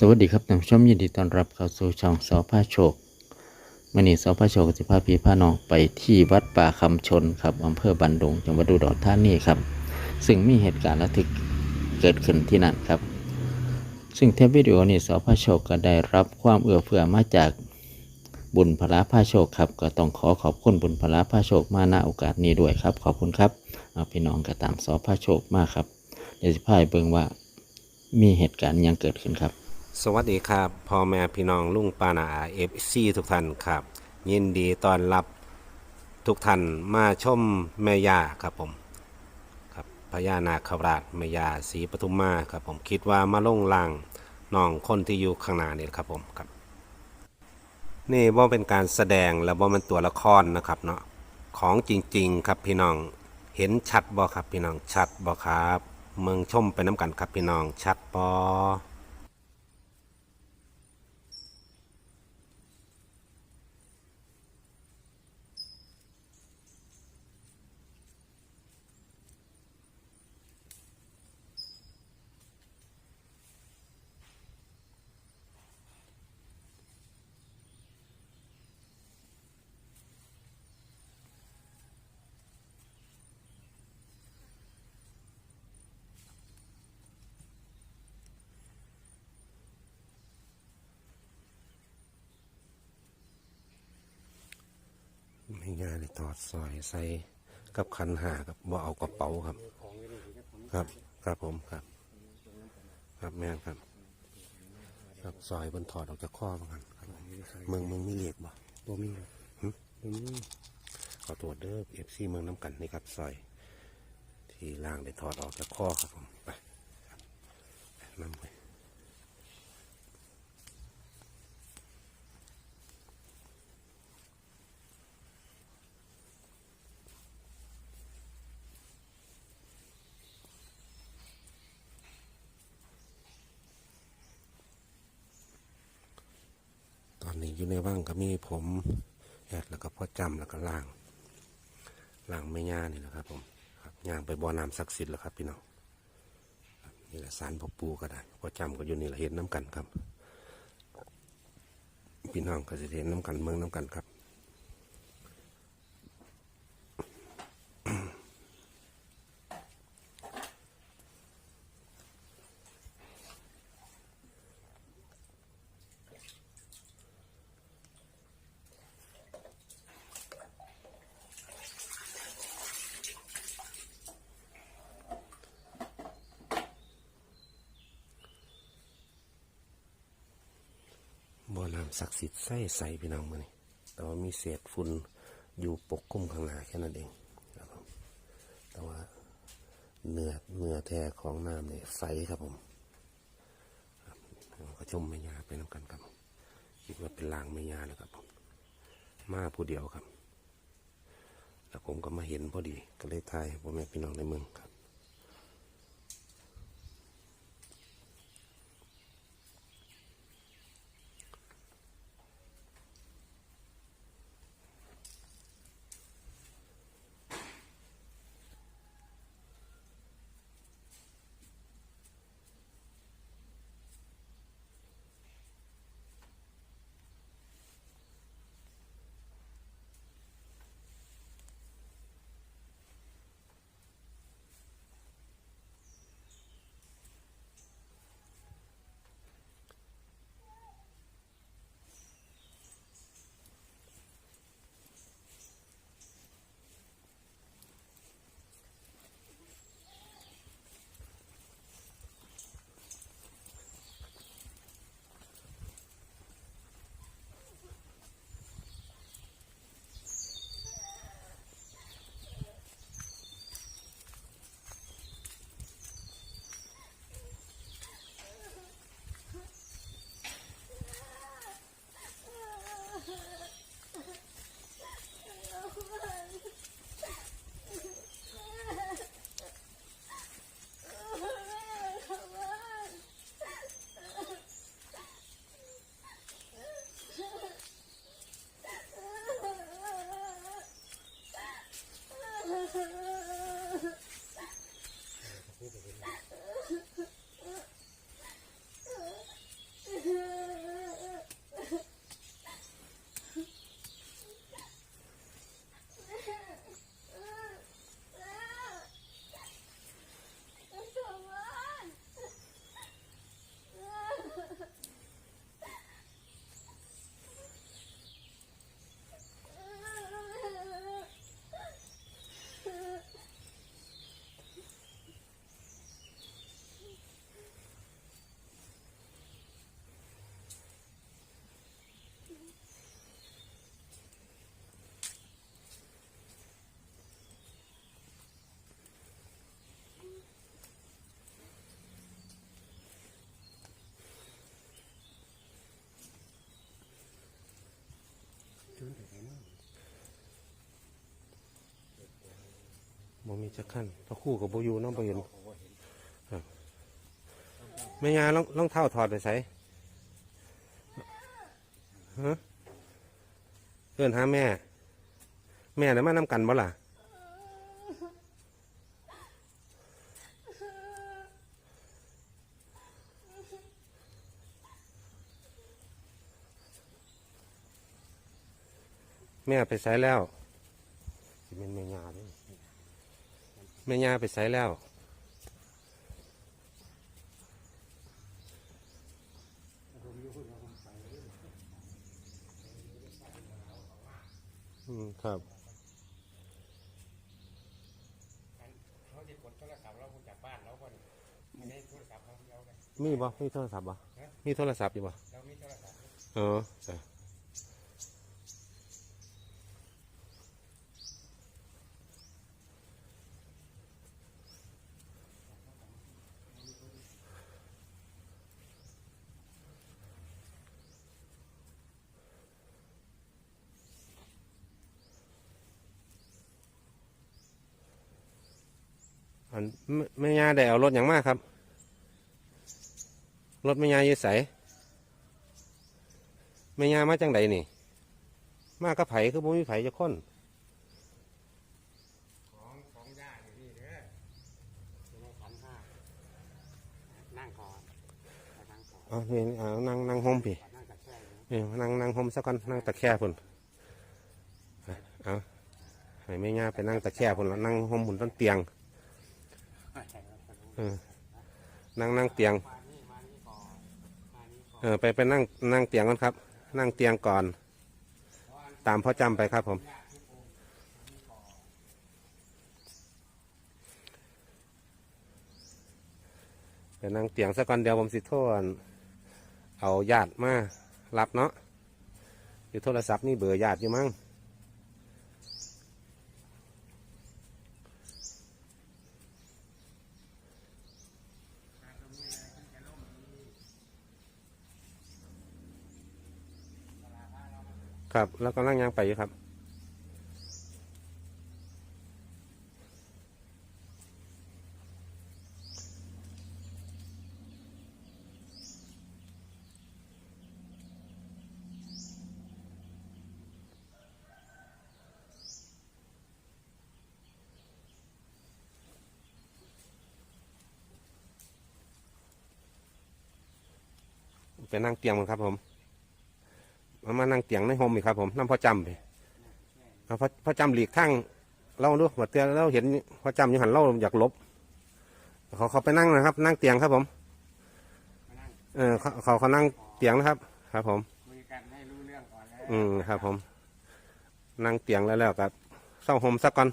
สวัสดีครับท่านผู้ชมยินดีต้อนรับเข้าสู่ช่องสอพาโชคมื่อนี้สอพาโชคก็จะพาพี่พาน้องไปที่วัดป่าคำชนครับอำเภอบันดงจังหวัดอุดรธานีครับ ซึ่งมีเหตุการณ์ระทึกเกิดขึ้นที่นั่นครับ ซึ่งเทปวิดีโอนี้สอพาโชคก็ได้รับความเอื้อเฟื้อมาจากบุญพลาพาโชคครับ ก็ต้องขอขอบคุณบุญพลาพาโชคมาณโอกาสนี้ด้วยครับ ขอบคุณครับเอาพี่น้องก็ตามสอพาโชคมากครับเดี๋ยวจะพาไปเบิ่งว่ามีเหตุการณ์ยังเกิดขึ้นครับ สวัสดีครับพ่อแม่พี่น้องลุงปานาเอฟซีทุกท่านครับ ยินดีต้อนรับทุกท่านมาชมแม่ย่าครับผมครับพญานาคราชแม่ย่าศรีปทุมมาครับผมคิดว่ามาลงลางน้องคนที่อยู่ข้างหน้านี่ครับผมครับ นี่ว่าเป็นการแสดงแล้วว่ามันตัวละครนะครับเนาะของจริงๆครับพี่น้องเห็นชัดบ่ครับพี่น้องชัดบ่ครับ เมืองชมไปน้ำกันครับพี่น้องชัดบ่ ไม่ง่ายเลยถอดสอยใส่กับคันหากับว่าเอากระเป๋าครับ ครับ ครับผมครับ ครับแม่นครับครับซอยบนถอดออกจากข้อเหมือนกันครับเมืองเมืองมีเหล็กบ่บ่มีหึบ่มีขอตรวจเด้อเอฟซีเมืองน้ำกันนี่ครับซอย ที่ล่างได้ถอดออกจากข้อครับผมไปครับนำไป ต อยู่ในว่างก็มีผมแอดแล้วก็พ่อจำแล้วก็ล่างล่างไม่ย่านี่นะครับผมครับย่างไปบ่อน้ำศักดิ์สิทธิ์แล้วครับพี่น้องนี่แหละสารพ่อปูก็ได้พ่อจำก็อยู่นี่แหละเห็นน้ำกันครับ พี่น้องก็จะเห็นน้ำกันเมืองน้ำกันครับำศักดิ์สิทธิ์ใส่ใส่พี่น้องมือนี่แต่ว่ามีเศษฝุ่นอยู่ปกคลุมข้างหน้าแค่นั้นเองครับผมแต่ว่าเนื้อเนื้อแท้ของน้ำเนี่ยใสครับผมครับก็ชมแม่ยาไปน้ำกันครับคิดว่าเป็นลางแม่ยานะครับผมมาผู้เดียวครับ แล้วผมก็มาเห็นพอดีก็เลยทายพ่อแม่พี่น้องในเมืองครับ จุนถึงนามีจะขั้นพระคู่กับโบอยูเน้องบ่เห็นแม่ยาลองลองเท้าถอดไปใส่เฮะเอิ้นหาแม่ แม่น่ะมานำกันบ่ล่ะ แม่ไปใส่แล้วสิเป็นแม่ยาเด้วยแม่ยาไปใส่แล้ว อืมครับเขาจะกดโทรศัพท์เราคงจากบ้านเราคนอันนี้โทรศัพท์เราเราไงมีบ่มีโทรศัพท์บ่มีโทรศัพท์อยู่บ่เรามีโทรศัพท์ เออจ้ะ อันแม่แม่ยาได้เอารถอย่างมากครับ รถแม่ยาอยู่ใสแม่ยามาจังใดนี่ มากับไผคือบ่มีไผจะค้นของของย่าอยู่นี่เด้อจะได้ขันห้านั่งก่อนไปนั่งก่อนเอานี่เอานั่งนั่งห่มพี่นั่งกับแช่อยู่เออนั่งนั่งห่มซะก่อนนั่งตะแคร่พุ่นเอาให้แม่ยาไปนั่งตะแคร่พุ่นแล้วนั่งห่มบนต้นเตียงเออ นั่งนั่งเตียง เออไปไปนั่งนั่งเตียงก่อนครับ นั่งเตียงก่อน ตามพ่อจำไปครับผม ไปนั่งเตียงซะก่อนเดี๋ยวผมสิโทษเอาญาติมารับเนาะอยู่โทรศัพท์นี่เบอร์ญาติอยู่มั้ง ครับ แล้วก็นั่งยางไปครับ ไปนั่งเตียงมันครับผม มามานั่งเตียงในโฮมอีกครับผมนั่งพ่อจำไปเอาพ่อพ่อจำหลีกทางเราดูหัวเตียงเราเห็นพ่อจำอยู่หันเราอยากลบเขาเขาไปนั่งนะครับ นั่งเตียงครับผมเออเขาเขาเขานั่งเตียงนะครับ ครับ ผมคุยกันให้รู้เรื่องก่อนแล้วอืมครับ ผม นั่งเตียงแล้วแล้วกับเศร้าโฮมสักก่อน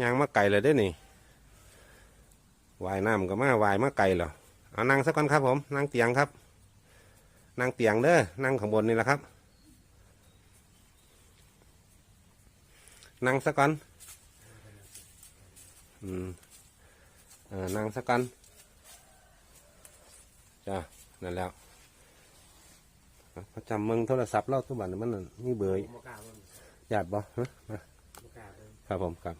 ยางมาไก่เลยได้นี่วายน้ำก็มาวายมาไก่เหรอเอานั่งสักก่อนครับ ผม นั่งเตียงครับ นั่งเตียงเด้อนั่งข้างบนนี่แหละครับ นั่งสักก่อนอืมเออนั่งสักก่อนจ้านั่นแล้วประจำเมืองโทรศัพท์เล่าทุกบันมันนั่นมีเบอร์โมกล้าเบิ่งญาติบ่ฮะมาโมกล้าเบิ่งครับผมครับ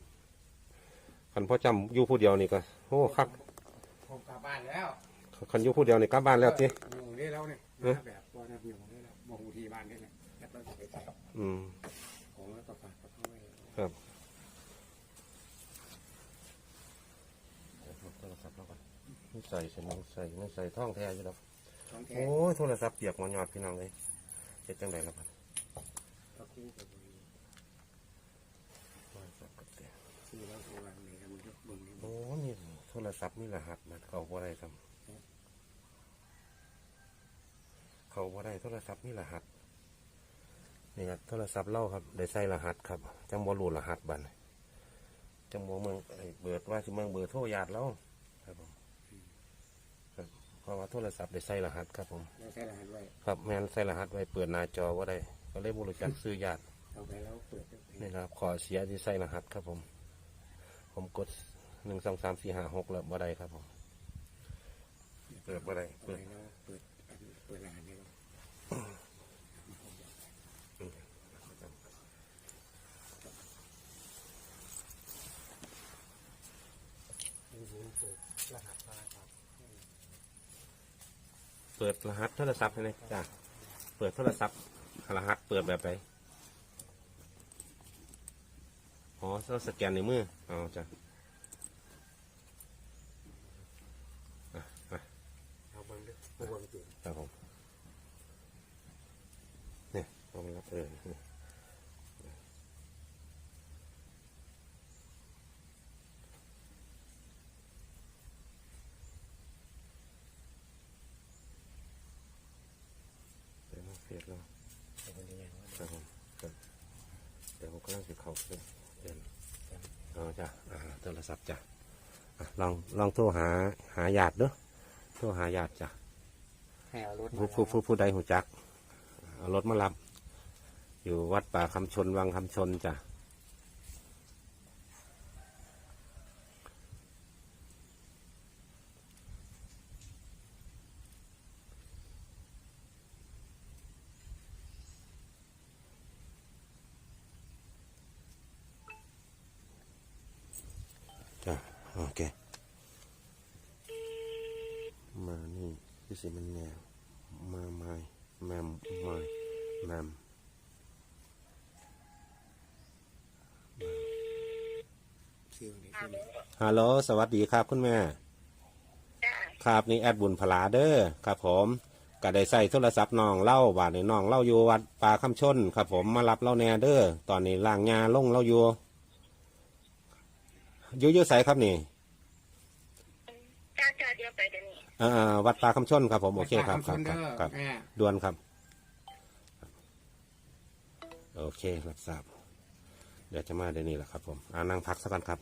คันพ่อจำอยู่ผู้เดียวนี่ก็โอ้คักผมกลับบ้านแล้วคันอยู่ผู้เดียวนี่กลับบ้านแล้วจีอยู่นี่แล้วเนี่ ยเอ๊ะแบบตัวเนี่ยอยู่นี่แล้วบอกที่บ้านนี่แหละแล้วก็ไปใส่อืม ของแล้วก็ฝากกับเขาไว้ครับ โทรศัพท์เราก่อนไม่ใส่ใส่ไม่ใส่ไม่ใส่ท่องแท้อยู่แล้วช้อนแท้โอ้ยโทรศัพท์เปียกหมอนยอดพี่น้องเลยเจ็ดจังไดแล้วครับตะคู่กับบโทรศัพท์กับเตียงซื้อแล้วโบราณเลยครับมันยกเบิ่งนี่โอ้มีโทรศัพท์มีรหัสมันเขาบ่ได้ครับ เขาบ่ได้โทรศัพท์มีรหัสนี่ครับโทรศัพท์เล่าครับได้ใส่รหัสครับจังบ่รู้รหัสบัดนจังบ่เมืองไอ้เบิดว่าสิเมืองเบอร์โทรญาติเราครับผมครับเพราะว่าโทรศัพท์ได้ใส่รหัสครับผมเราใช้รหัสไว้ครับแมนใส่รหัสไว้เปิดหน้าจอว่าได้ก็เลยบริจาคซื้อญาติเอาไปแล้วเปิดเป็นนี่นะครับขอเสียที่ใส่รหัสครับผม ผมกดหนึ่งสองสามสี่ห้าหกแล้วบ่ได้ครับผม เปิดบ่ได้เปิเปิดดแล้วเปิดอันเปิดรหัส รหัสโทรศัพท์เปิดรหัสโทรศัพท์ใช่ไหมจ้ะเปิดโทรศัพท์รหัสเปิดแบบไหนอ๋อต้อสแกนในมืออ๋อจ้ะ ดี๋ยวผมกำลังจะเข้าเครื่องเดินเอาจ้ะอ่าโทรศัพท์จ้ะอะลองลองโทรหาหาญาติเด้อโทรหาญาติจ้ะให้เอารถผู้ผู้ผู้ผู้ใดหูจักเอารถมารับ อยู่วัดป่าคำชนวังคำชนจ้ะ โอเค มานี่คือสิมันแนวมาไม้แมมไม้แมมคิวนี่คิวนี่ฮัลโหลสวัสดีครับคุณแม่ ครับนี่แอดบุญพลาเด้อครับผมก็ได้ใส่โทรศัพท์น้องเล่าบาดนี้น้องเล่าอยู่วัดป่าคำชน ครับผมมารับเล่าแน่เด้อตอนนี้ล่างยาลงเล่าอยู่ อยู่อยู่ใสครับนี่จ้าจ้าเดียวไปเดี๋ยวนี้อ่าวัดป่าคำชนครับผมโอเคครับครับครับครับแม่ด่วนครับ โอเครับทราบ เดี๋ยวจะมาเดี๋ยวนี้แหละครับผมอ่านั่งพักสักก่อนครับ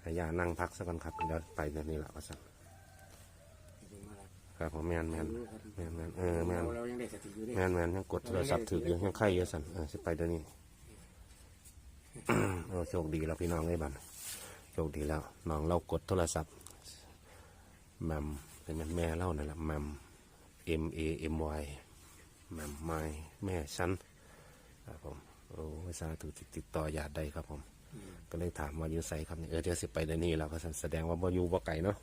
ให้ยานั่งพักสักก่อนครับเดี๋ยวไปเดี๋ยวนี้แหละว่าสักถึงมาแล้วครับผมแมนแมนแมนแมนเออแมนเราเรายังได้สติอยู่ดิแมนแมนยังกดโทรศัพท์ถืออยู่ยังไข่อยู่สันเออสิไปเดี๋ยวนี้ โอ้โชคดีแล้วพี่น้องเลยบันโชคดีแล้วน้องเรากดโทรศัพท์แมมเป็นแม่เล่านั่นแหละแมม M A M Y แมมไม้แม่ฉันครับผมโอ้ยสาธุติดต่อญาติได้ครับผม ก็เลยถามว่าอยู่ใส่ครับนี่เออเดี๋ยวสิไปเดี๋ยวนี้แล้วก็แสดงว่าบ่อยู่บ่ไก่เนาะ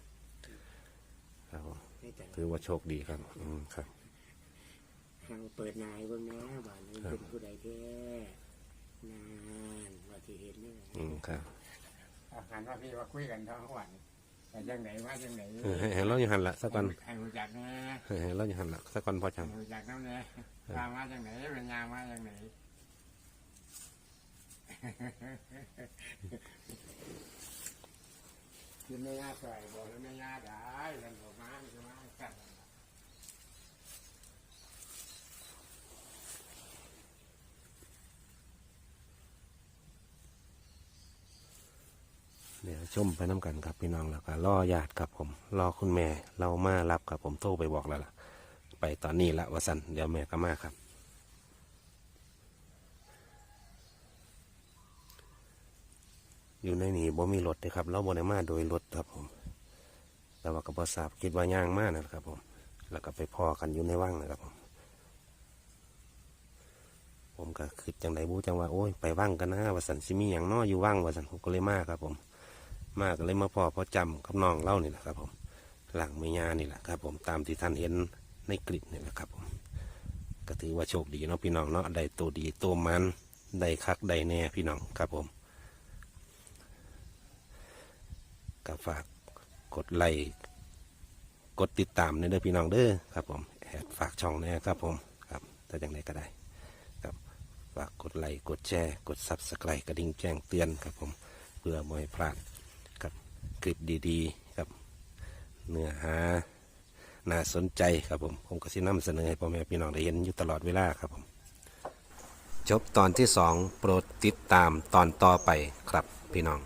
ครับผมนี่แต่ถือว่าโชคดีครับ อืมครับทางเปิดนายเบิ่งนะบ้านนี้เป็นผู้ใดแท้นานว่า ที่เห็นเนี่ยอืมครับอาหารว่าพี่ว่าคุยกันทั้งวันแต่ยังไหนว่ายังไหนเออให้ให้เราอยู่หันละสักก่อนให้รู้จักแน่ให้ให้เราอยู่หันละสักก่อนพอจังให้รู้จักน้ำแน่ตามมาจังไหนเป็นยามมาจังไหน กินไม่ยากใส่บอกแล้วไม่ยากได้กันออกมาใช่ไหมกัน เดี๋ยว ชมไปน้ำกันครับพี่น้องแล้วก็รอญาติครับผมรอคุณแม่เรามารับครับผมโทรไปบอกแล้วล่ะ ไปตอนนี้ละวสันเดี๋ยวแม่ก็มาครับ อยู่ในนี่บ่มีรถเลยครับ เราบ่ได้มาโดยรถครับผม แต่ว่าก็บ่ทราบคิดว่าย่างมากนะครับผม แล้วก็ไปพ่อกันอยู่ในว่างนะครับผมผมก็คิดจังไดบูจังว่าโอ้ยไปว่างกันนะวสันสิมีอย่างน้ออยู่ว่างวสันผมก็เลยมาครับผม มากเลยมาพ่อพ่อจำกับน้องเล่านี่แหละครับ ผม หลังเมียานี่แหละครับ ผมตามที่ท่านเห็นในคลิปนี่แหละครับ ผมก็ถือว่าโชคดีเนาะพี่น้องเนาะได้ตัวดีตัวมันได้คักได้แน่พี่น้องครับผมก็ฝากกดไลค์กดติดตามในเด้อพี่น้องเด้อครับ ผมแอดฝากช่องแน่ครับ ผมครับถ้าอย่างไรก็ได้ครับฝากกดไลค์กดแชร์ กดซับสไครต์กระดิ่งแจ้งเตือนครับผม เพื่อไม่พลาด คลิปดีๆครับ เนื้อหาน่าสนใจครับผม ผมก็สินำเสนอให้พ่อแม่พี่น้องได้เห็นอยู่ตลอดเวลาครับผม จบตอนที่สองโปรดติดตามตอนต่อไปครับพี่น้อง